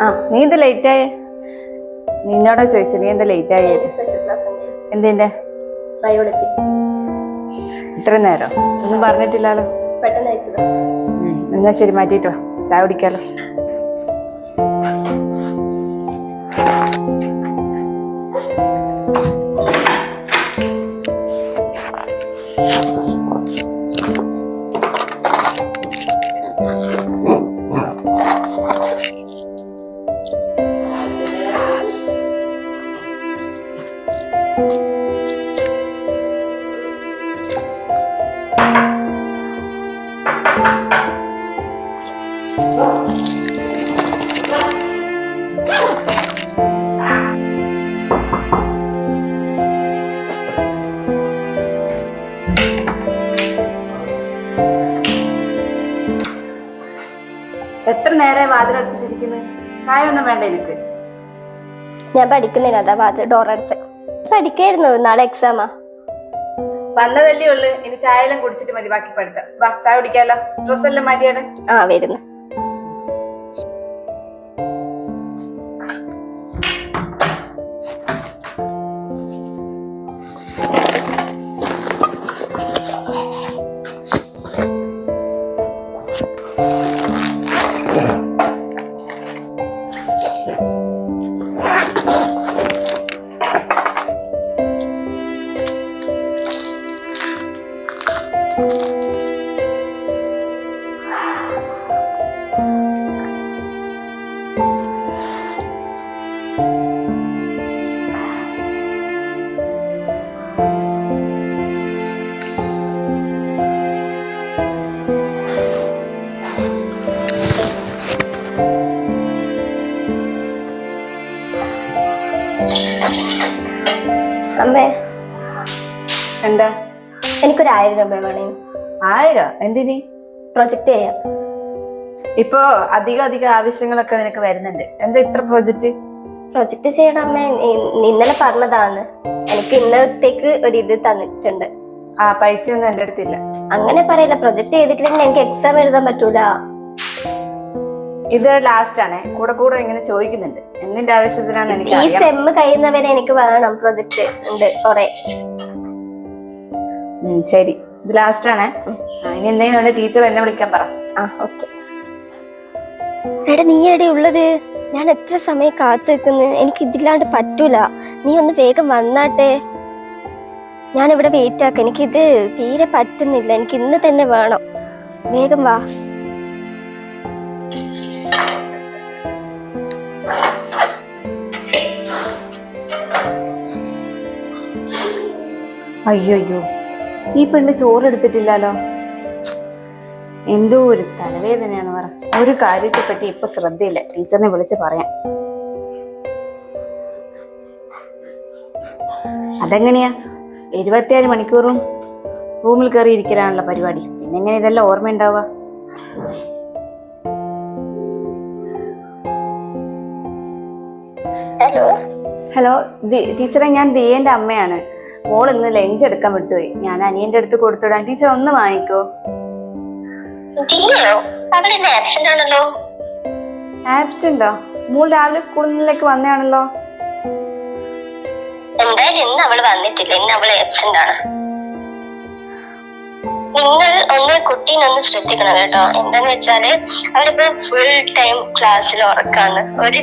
ആ നീ എന്താ ലേറ്റ് ആയേ? നിന്നോടാ ചോദിച്ചു നീ എന്താ ലേറ്റ് ആയേ? സ്പെഷ്യൽ ക്ലാസ് ഉണ്ട് എന്തിന്റെ? ബയോളജി ഇത്ര നേരം. ഒന്നും പറഞ്ഞിട്ടില്ലല്ലോ. പെട്ടെന്ന് അയച്ചത്. എന്നാ ശരി മാറ്റിട്ടോ ചായ കുടിക്കാലോ. ചായ ഒന്നും വേണ്ട എനിക്ക്. ഞാൻ പഠിക്കുന്നില്ല അതാ വാതിൽ ഡോർ അടച്ച. പഠിക്കായിരുന്നു നാളെ എക്സാമാ വന്നതല്ലേ ഉള്ളു. ഇനി ചായ എല്ലാം കുടിച്ചിട്ട് മതി ബാക്കി പഠിത്തം. വാ ചായ കുടിക്കാലോ. ഡ്രസ് എല്ലാം മാറ്റിയാണ് ആ വരുന്നു. അമ്മേ. എന്താ? എനിക്കൊരു ആയിരം രൂപ വേണേ. ആയിരം? എന്തിനി? പ്രൊജക്റ്റ് ചെയ്യാം. ഇപ്പോ അധികം അധികം ആവശ്യങ്ങളൊക്കെ നിനക്ക് വരുന്നുണ്ട്. എന്താ ഇത്ര പ്രോജക്റ്റ് പ്രൊജക്റ്റ് ചെയ്യണം അമ്മേ. ഇന്നലെ പറഞ്ഞതാണ്. എനിക്ക് ഇന്നത്തേക്ക് ഒരു ഇത് തന്നിട്ടുണ്ട്. ആ പൈസ ഒന്നും എന്റെ അടുത്തില്ല. അങ്ങനെ പറയില്ല. പ്രൊജക്റ്റ് ചെയ്തിട്ടില്ലെങ്കിൽ എനിക്ക് എക്സാം എഴുതാൻ പറ്റൂല. ഇത് ലാസ്റ്റ് ആണേ. കൂടെ കൂടെ ഇങ്ങനെ ചോദിക്കുന്നുണ്ട്. എന്തിന്റെ ആവശ്യത്തിനാന്ന് എനിക്ക് ഈ സെം സെമ്മ് കഴിയുന്നവരെ എനിക്ക് വേണം പ്രൊജക്ട് ഉണ്ട് കൊറേ. ശരി. ഇത് ലാസ്റ്റ് ആണ്. ഇനി എന്തെങ്കിലും ടീച്ചർ എന്നെ വിളിക്കാൻ പറ. ആ ഓക്കെ എടാ നീ എവിടെ ഉള്ളത്? ഞാൻ എത്ര സമയം കാത്തു നിൽക്കുന്നു. എനിക്ക് ഇതില്ലാണ്ട് പറ്റൂല. നീ ഒന്ന് വേഗം വന്നാട്ടെ. ഞാൻ ഇവിടെ വെയിറ്റ് ആക്ക. എനിക്കിത് തീരെ പറ്റുന്നില്ല. എനിക്ക് ഇന്ന് തന്നെ വേണം. വേഗം വാ. അയ്യോ അയ്യോ ഈ പെണ്ണ് ചോറ് എടുത്തിട്ടില്ലല്ലോ എന്തോ ഒരു തലവേദനയാന്ന് പറ. ഒരു കാര്യത്തെ പറ്റി ഇപ്പൊ ശ്രദ്ധയില്ല. ടീച്ചറിനെ വിളിച്ച് പറയാം. അതെങ്ങനെയാ? ഇരുപത്തിയാറ് മണിക്കൂറും റൂമിൽ കയറി ഇരിക്കലാണല്ലോ പരിപാടി. പിന്നെ എങ്ങനെ ഇതെല്ലാം ഓർമ്മയുണ്ടാവുക? ഹലോ? ഹലോ ടീച്ചറെ ഞാൻ ദിയേന്റെ അമ്മയാണ്. മോൾ ഇന്ന് ലഞ്ച് എടുക്കാൻ വിട്ടുപോയി. ഞാൻ അനിയന്റെ അടുത്ത് കൊടുത്തുവിടാൻ ടീച്ചർ ഒന്ന് വാങ്ങിക്കോ. ആബ്സെന്റ് മോൾ രാവിലെ സ്കൂളിൽ നിന്നിലേക്ക് വന്നതാണല്ലോ. എന്തായാലും ഇന്ന് അവൾ വന്നിട്ടില്ല. ഇന്ന് അവൾ ആബ്സെന്റ് ആണ്. നിങ്ങൾ ഒന്ന് കുട്ടീനെ ഒന്ന് ശ്രദ്ധിക്കണം കേട്ടോ. എന്താന്ന് വെച്ചാൽ അവരിപ്പോ ഫുൾ ടൈം ക്ലാസ്സിൽ ഉറക്കാണ്. ഒരു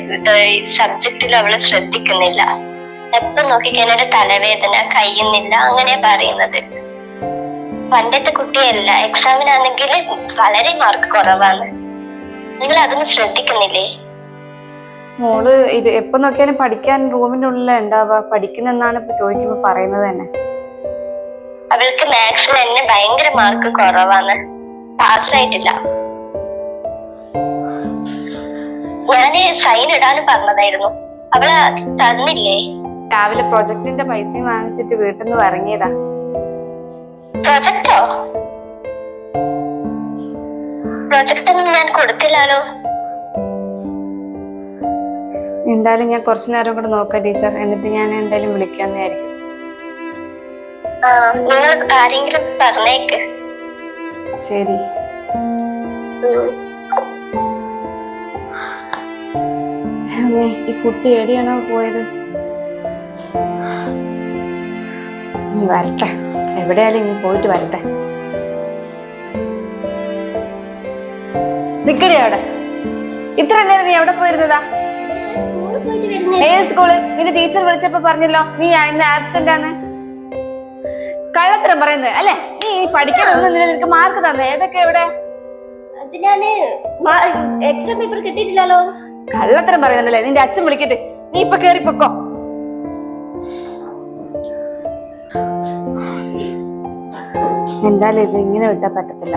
സബ്ജക്റ്റിൽ അവൾ ശ്രദ്ധിക്കുന്നില്ല. എപ്പം നോക്കിക്കഴിഞ്ഞാൽ തലവേദന കഴിയുന്നില്ല അങ്ങനെ പറയുന്നത്. പണ്ടത്തെ കുട്ടിയല്ല എക്സാമിനാണെങ്കിൽ വളരെ മാർക്ക് കുറവാണ്. നിങ്ങൾ അതൊന്നും ശ്രദ്ധിക്കുന്നില്ലേ? മോൾ ഇത് എപ്പൊ നോക്കിയാലും പഠിക്കാൻ റൂമിന്റെ ഉള്ളിൽ ഉണ്ടാവുക. പഠിക്കുന്നെന്നാണ് ഇപ്പൊ ചോദിക്കുമ്പോ പറയുന്നത് തന്നെ. അവൾക്ക് മാത്സിൽ തന്നെ ഭയങ്കര മാർക്ക് കുറവാണ്. പാസ്സായിട്ടില്ല ഞാൻ സൈൻ ഇടാനും പറഞ്ഞതായിരുന്നു. അവൾ തന്നില്ലേ? രാവിലെ പ്രൊജക്ടിന്റെ പൈസയും വാങ്ങിച്ചിട്ട് വീട്ടിൽ നിന്ന് ഇറങ്ങിയതാ. പ്രൊജക്ടോ? പ്രൊജക്ട് ഞാൻ കൊടുത്തില്ലല്ലോ എന്തായാലും ഞാൻ കുറച്ചു നേരം കൂടെ നോക്കാം ടീച്ചർ. എന്നിട്ട് ഞാൻ എന്തായാലും വിളിക്കാന്നായിരിക്കും നിങ്ങൾ ആരെങ്കിലും പറഞ്ഞേക്ക്. ശരി. ഈ കുട്ടി എവിടെയാണോ പോയത്? ഇനി വരട്ടെ. എവിടെയാലും ഇനി പോയിട്ട് വരട്ടെ. നിക്കടി അവിടെ. ഇത്ര നേരം നീ എവിടെ പോയിരുന്നതാ ഏത് സ്കൂൾ? നിന്റെ ടീച്ചർ വിളിച്ചപ്പോ പറഞ്ഞല്ലോ നീ ഇന്ന് ആബ്സെന്റ് ആണ് കള്ളത്തരം പറയുന്നത് അല്ലെ? നീ പഠിക്കാനൊന്നും നിന്നെ നിനക്ക് മാർക്ക് തന്നെ? ഏതൊക്കെ എവിടെ എക്സാം പേപ്പർ കിട്ടിയിട്ടില്ലല്ലോ. കള്ളത്തരം പറയുന്നുണ്ടല്ലേ? നിന്റെ അച്ഛൻ വിളിക്കട്ടെ. നീ ഇപ്പൊ കേറി എന്തായാലും ഇത് ഇങ്ങനെ വിട്ടാ പറ്റത്തില്ല.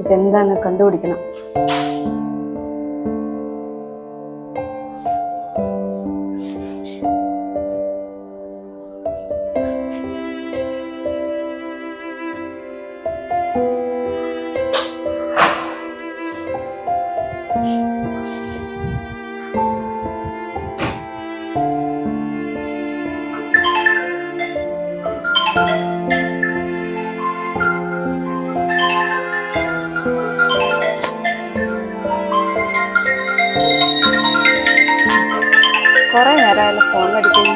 ഇതെന്താന്ന് കണ്ടുപിടിക്കണം. കൊറേ നേരമായാലും ഫോൺ അടിക്കുന്നു.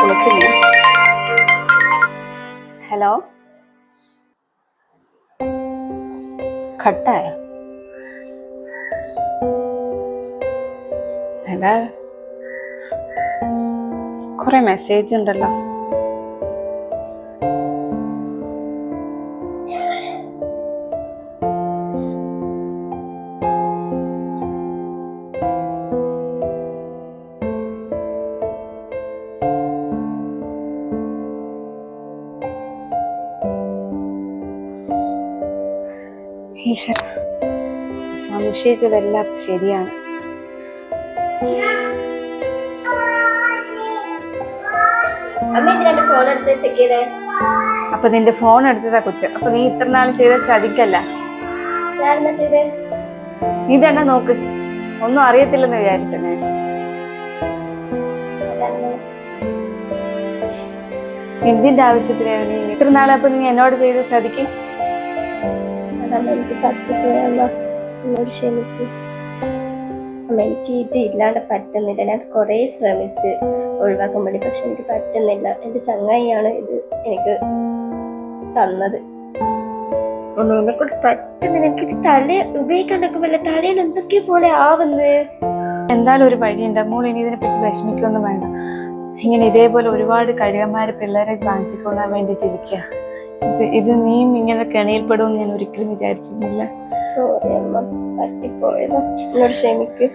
കുളിക്കുന്നു ഹലോ കട്ടായോ? ഹലോ കുറെ മെസ്സേജ് ഉണ്ടല്ലോ. ഈശ്വര സംശയിച്ചതെല്ലാം ശരിയാണ്. അപ്പൊ നിന്റെ ഫോൺ എടുത്തതാ കുറ്റം. അപ്പൊ നീ ഇത്ര നാളും ചെയ്ത ചതിക്കല്ല. നീ തന്നെ നോക്ക്. ഒന്നും അറിയത്തില്ലെന്ന് വിചാരിച്ച ഞാൻ എന്തിന്റെ ആവശ്യത്തിനായിരുന്നു ഇത്ര നാളെ അപ്പൊ നീ എന്നോട് ചെയ്ത് ചതിക്ക്? അതാണ് എനിക്ക് പറ്റിപ്പോയമ്മ എന്നോട് ക്ഷമിക്കും. അമ്മ എനിക്ക് ഇത് ഇല്ലാണ്ട് പറ്റുന്നില്ല. ഞാൻ കുറേ ശ്രമിച്ച് ഒഴിവാക്കാൻ വേണ്ടി പക്ഷെ എനിക്ക് പറ്റുന്നില്ല. എന്റെ ചങ്ങായിയാണ് ഇത് എനിക്ക് തന്നത്. ഒന്നും എന്നെ പറ്റുന്നില്ല. എനിക്ക് തല ഉപയോഗിക്കാൻ നോക്കുമ്പോൾ എന്തൊക്കെ പോലെ ആവുന്നത് എന്തായാലും ഒരു വഴിയുണ്ട്. മോൾ ഇനി ഇതിനെ പറ്റി വിഷമിക്കൊന്നും വേണ്ട. ഇങ്ങനെ ഇതേപോലെ ഒരുപാട് കഴിയന്മാര് പിള്ളേരെ കാണിച്ചിക്കൊള്ളാൻ വേണ്ടിട്ട് ഇരിക്കുക. ഇത് ഇത് നീയും ഇങ്ങനെ കെണിയിൽപ്പെടുമെന്ന് ഞാൻ ഒരിക്കലും വിചാരിച്ചിരുന്നില്ല. സോറി അമ്മ പറ്റിപ്പോയതാ. എന്നോട് ക്ഷമിക്ക്.